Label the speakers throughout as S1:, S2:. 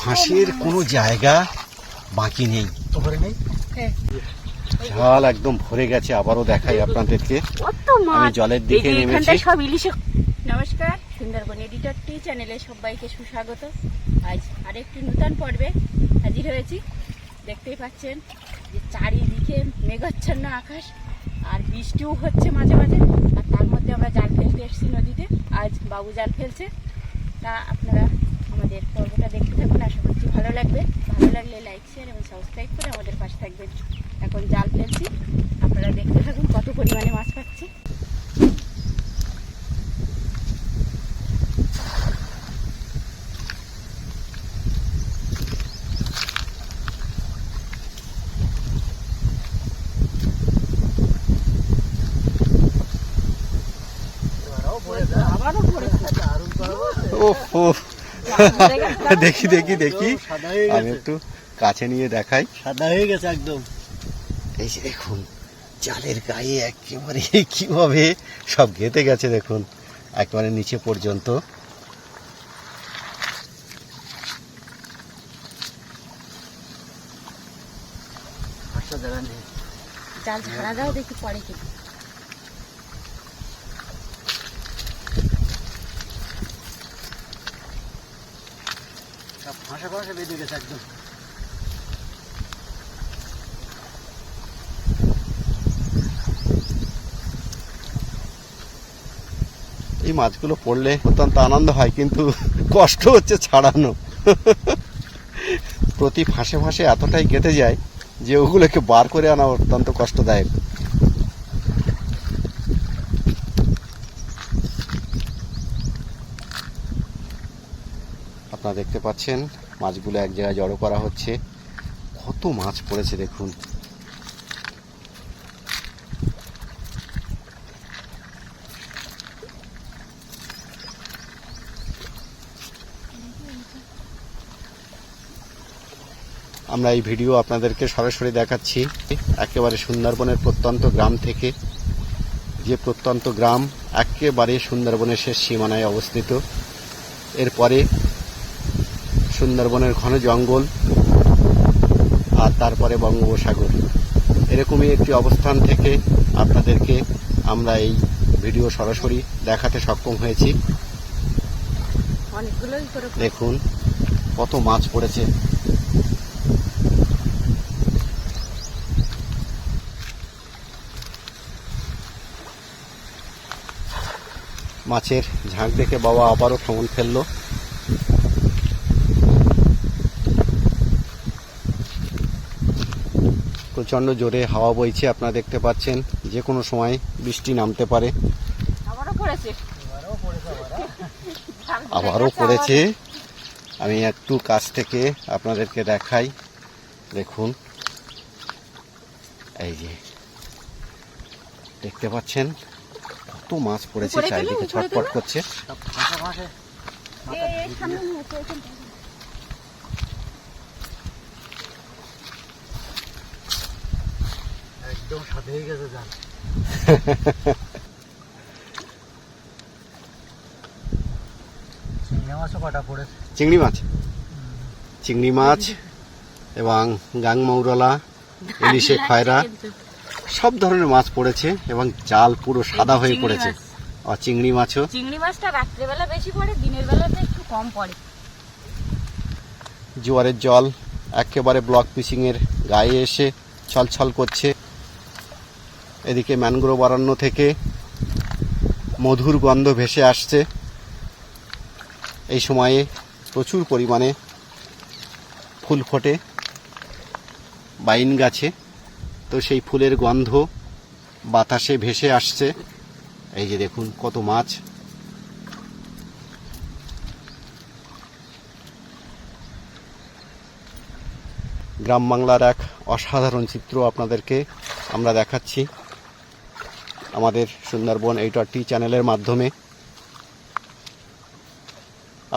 S1: ফাঁসের কোনো জায়গা বাকি নেই।
S2: হ্যাঁ,
S1: জাল একদম ভরে গেছে আবারও দেখাই আপনাদেরকে। আমি জলের দিকে নেমেছি।
S2: সব ইলিশে নমস্কার সুন্দরবন এডিটর টি চ্যানেলে সবাইকে সুস্বাগত। আজ আরেকটি নূতন পর্বে হাজির হয়েছি। দেখতেই পাচ্ছেন যে চারিদিকে মেঘাচ্ছন্ন আকাশ আর বৃষ্টিও হচ্ছে মাঝে মাঝে। আর তার মধ্যে আমরা জাল ফেলতে এসেছি নদীতে। আজ বাবু জাল ফেলছে। তা আপনারা আমাদের পর্বটা দেখতে থাকুন। আশা করছি ভালো লাগবে। ভালো লাগলে লাইক শেয়ার এবং সাবস্ক্রাইব করে আমাদের পাশে থাকবেন। এখন জাল ফেলছি। আপনারা দেখতে থাকুন কত পরিমাণে মাছ পাচ্ছি।
S1: দেখি দেখি দেখি। আমি একটু কাছে নিয়ে দেখাই।
S3: সাদা হয়ে গেছে একদম।
S1: এই যে দেখুন জালের গায়ে একেবারে কীভাবে সব গেতে গেছে দেখুন একেবারে নিচে পর্যন্ত।
S2: জাল ঝাড়া দাও দেখি পড়ে কি
S3: ফাঁসা ফাঁসা বেঁধে গেছে একদম।
S1: এই মাছগুলো পড়লে অত্যন্ত আনন্দ হয়, কিন্তু কষ্ট হচ্ছে ছাড়ানো। প্রতি ফাঁসে ফাঁসে এতটাই গেতে যায় যে ওগুলোকে বার করে আনা অত্যন্ত কষ্টদায়ক। আপনারা দেখতে পাচ্ছেন, মাছগুলো এক জায়গায় জড়ো করা হচ্ছে। কত মাছ পড়েছে দেখুন। আমরা এই ভিডিও আপনাদেরকে সরাসরি দেখাচ্ছি। একেবারে সুন্দরবনের প্রত্যন্ত গ্রাম থেকে। যে প্রত্যন্ত গ্রাম একেবারে সুন্দরবনের শেষ সীমানায় অবস্থিত। এরপরে সুন্দরবনের ঘন জঙ্গল আর তারপরে বঙ্গোপসাগর। এরকমই একটি অবস্থান থেকে আপনাদেরকে আমরা এই ভিডিও সরাসরি দেখাতে সক্ষম হয়েছি। দেখুন কত মাছ পড়েছে। মাছের ঝাঁক দেখে বাবা আবারও ঠমন ফেলল। প্রচণ্ড জোরে হাওয়া বইছে আপনারা দেখতে পাচ্ছেন যে কোনো সময় বৃষ্টি নামতে পারে।
S2: আবারও পড়েছে।
S1: আমি একটু কাছ থেকে আপনাদেরকে দেখাই। দেখুন। এই যে দেখতে পাচ্ছেন? কত মাছ পড়েছে চারিদিকে ছটফট করছে
S3: সব ফাঁসা ফাঁসে
S2: এ, এ, সামনে নিয়ে এসো, এখানটায়।
S3: একদম সাদা হয়ে গেছে জাল চিংড়ি মাছও কটা পড়েছে?
S1: চিংড়ি মাছ। চিংড়ি মাছ এবং গাং মৌরলা ইলিশে খয়রা সব ধরনের মাছ পড়েছে এবং জাল পুরো সাদা হয়ে পড়েছে। আর চিংড়ি মাছও।
S2: চিংড়ি মাছটা রাত্রেবেলা বেশি পড়ে দিনের বেলাতে একটু কম পড়ে।
S1: জোয়ারের জল একেবারে ব্লক পিচিংয়ের গায়ে এসে ছলছল করছে। এদিকে ম্যানগ্রোভ অরণ্য থেকে মধুর গন্ধ ভেসে আসছে। এই সময়ে প্রচুর পরিমাণে ফুল ফোটে বাইন গাছে। তো সেই ফুলের গন্ধ বাতাসে ভেসে আসছে। এই যে দেখুন কত মাছ। গ্রাম বাংলার এক অসাধারণ চিত্র আপনাদেরকে আমরা দেখাচ্ছি। আমাদের সুন্দরবন এইটার টি চ্যানেলের মাধ্যমে।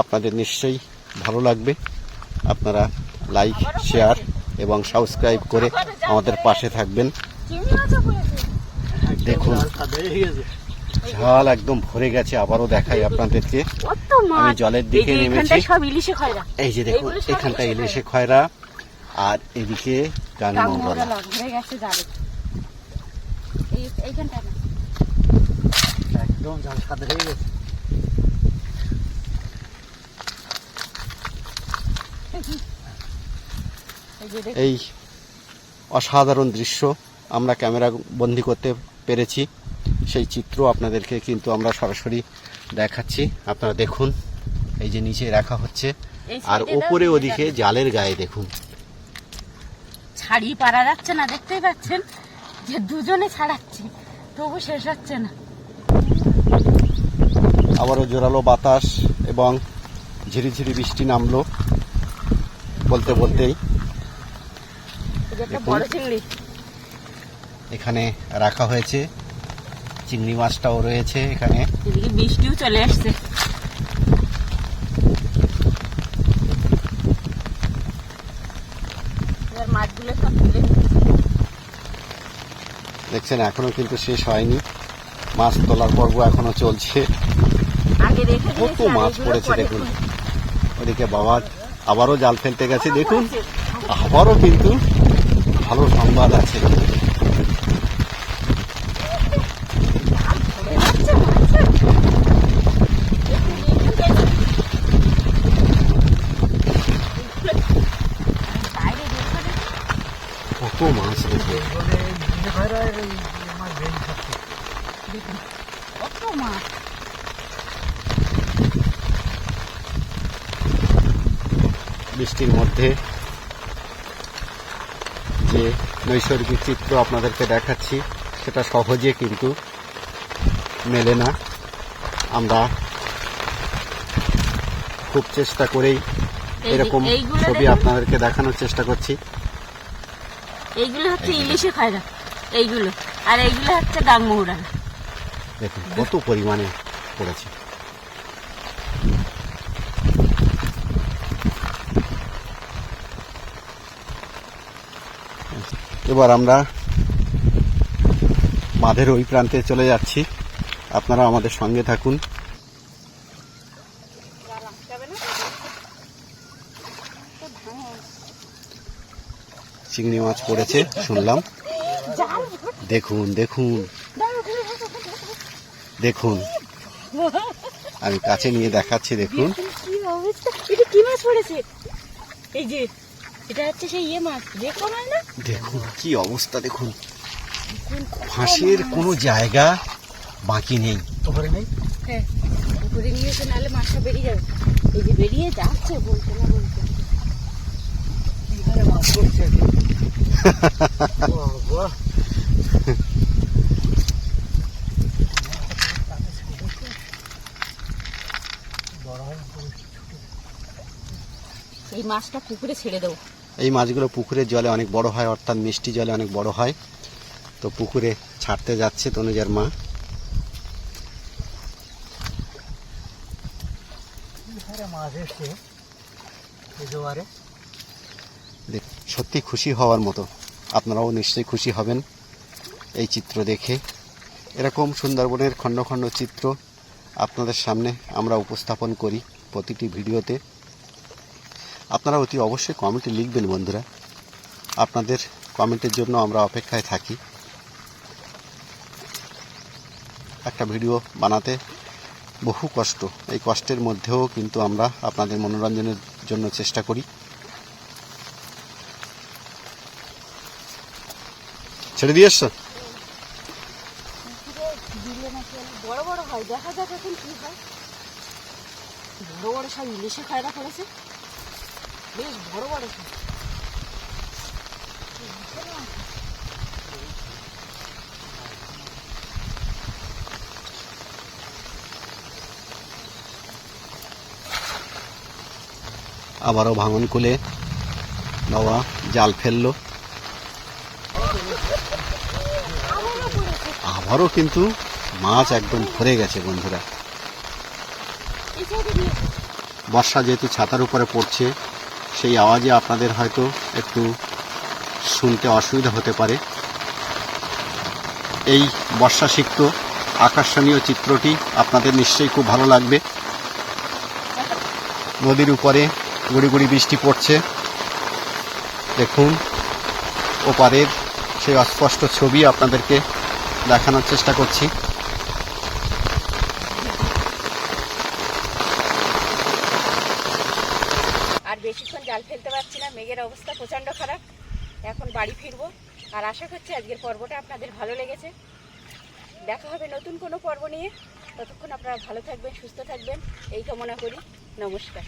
S1: আপনাদের নিশ্চয়ই ভালো লাগবে। আপনারা লাইক শেয়ার এবং সাবস্ক্রাইব করে আমাদের পাশে থাকবেন। দেখুন।
S3: জাল
S1: একদম ভরে গেছে আবারও দেখাই আপনাদেরকে। আমি জলের দিকে নেমেছি। এই যে দেখুন এখানটা
S2: ইলিশে
S1: খয়রা। আর এদিকে গাঙ্গমরলা
S2: কামড়ালা ঘুরে গেছে জালে এই এইখানটা না
S3: একদম জাল সাদা হয়ে গেছে।
S2: এই যে দেখুন,
S1: এই অসাধারণ দৃশ্য আমরা ক্যামেরা বন্দি করতে পেরেছি। সেই চিত্র আপনাদেরকে কিন্তু আমরা সরাসরি দেখাচ্ছি। আপনারা দেখুন এই যে নিচে রাখা হচ্ছে। আর ওপরে ওদিকে জালের গায়ে দেখুন।
S2: ছাড়িয়ে পারা যাচ্ছে না দেখতেই পাচ্ছেন? যে দুজনে ছাড়াচ্ছে তবু শেষ হচ্ছে না।
S1: আবারও জোরালো বাতাস এবং ঝিরিঝিরি বৃষ্টি নামলো বলতে বলতেই। এখানে রাখা হয়েছে। চিংড়ি মাছটাও রয়েছে এখানে।
S2: বৃষ্টিও চলে আসছে।
S1: দেখছেন এখনও কিন্তু শেষ হয়নি। মাছ তোলার পর্ব এখনও চলছে।
S2: রেখে
S1: কত মাছ পড়েছে দেখুন। ওদিকে বাবা আবারও জাল ফেলতে গেছে দেখুন। আবারও কিন্তু ভালো সংবাদ আছে। কত মাছ
S2: কত মাছ?
S1: বৃষ্টির মধ্যে যে নৈসর্গিক চিত্র আপনাদেরকে দেখাচ্ছি সেটা সহজে কিন্তু মেলে না। আমরা খুব চেষ্টা করেই এরকম ছবি আপনাদেরকে দেখানোর চেষ্টা করছি।
S2: এইগুলো হচ্ছে ইলিশে খায়রা এইগুলো। আর এইগুলো হচ্ছে গাংমুড়া
S1: দেখুন কত পরিমাণে পড়েছে। এবার আমরা বাঁধের ওই প্রান্তে চলে যাচ্ছি। আপনারা আমাদের সঙ্গে থাকুন। চিংড়ি মাছ পড়েছে, শুনলাম। দেখুন দেখুন। দেখুন। আমি কাছে নিয়ে দেখাচ্ছি, দেখুন।
S2: এই যে এটা হচ্ছে সেই ইয়ে মাছ দেখো হয় না?
S1: দেখুন কি অবস্থা দেখুন। ফাঁসের কোনো জায়গা বাকি নেই।
S3: উপরে নেই?
S2: হ্যাঁ উপরে নিয়েছে নাহলে মাছটা বেরিয়ে যাবে। এই যে বেরিয়ে যাচ্ছে বলতে না বলতে।
S3: মাছ পড়ছে।
S2: এই মাছটা পুকুরে ছেড়ে দেবো।
S1: এই মাছগুলো পুকুরের জলে অনেক বড় হয় অর্থাৎ মিষ্টি জলে অনেক বড় হয়। তো পুকুরে ছাড়তে যাচ্ছে তনুজার মা।
S3: এখানে মাছ এসছে জোয়ারে?
S1: সত্যি খুশি হওয়ার মতো। আপনারাও নিশ্চয়ই খুশি হবেন এই চিত্র দেখে। এরকম সুন্দরবনের খণ্ড খণ্ড চিত্র আপনাদের সামনে আমরা উপস্থাপন করি প্রতিটি ভিডিওতে। আপনারা অতি অবশ্যই কমেন্টে লিখবেন, বন্ধুরা। আপনাদের কমেন্টের জন্য আমরা অপেক্ষায় থাকি। একটা ভিডিও বানাতে বহু কষ্ট। এই কষ্টের মধ্যেও কিন্তু আমরা আপনাদের মনোরঞ্জনের জন্য চেষ্টা করি। ছেড়ে দিয়ে এসছো?
S2: বড় বড় হয়, দেখা যাক এখন কি হয়। বড় বড় সব ইলিশে খায়রা করেছে। বেশ বড় বড়
S1: আবারও ভাঙন খুলে বাবা জাল ফেলল। আবারও কিন্তু মাছ একদম ভরে গেছে বন্ধুরা। বর্ষা যেহেতু ছাতার উপরে পড়ছে সেই আওয়াজে আপনাদের হয়তো একটু শুনতে অসুবিধা হতে পারে। এই বর্ষা সিক্ত আকর্ষণীয় চিত্রটি আপনাদের নিশ্চয়ই খুব ভালো লাগবে। নদীর উপরে গুড়ি গুড়ি বৃষ্টি পড়ছে। দেখুন, ওপারের সেই অস্পষ্ট ছবি আপনাদেরকে দেখানোর চেষ্টা করছি।
S2: বেশিক্ষণ জাল ফেলতে পারছি না, মেঘের অবস্থা প্রচণ্ড খারাপ। এখন বাড়ি ফিরবো। আর আশা করছি আজকের পর্বটা আপনাদের ভালো লেগেছে। দেখা হবে নতুন কোনো পর্ব নিয়ে। ততক্ষণ আপনারা ভালো থাকবেন, সুস্থ থাকবেন। এই কামনা করি। নমস্কার।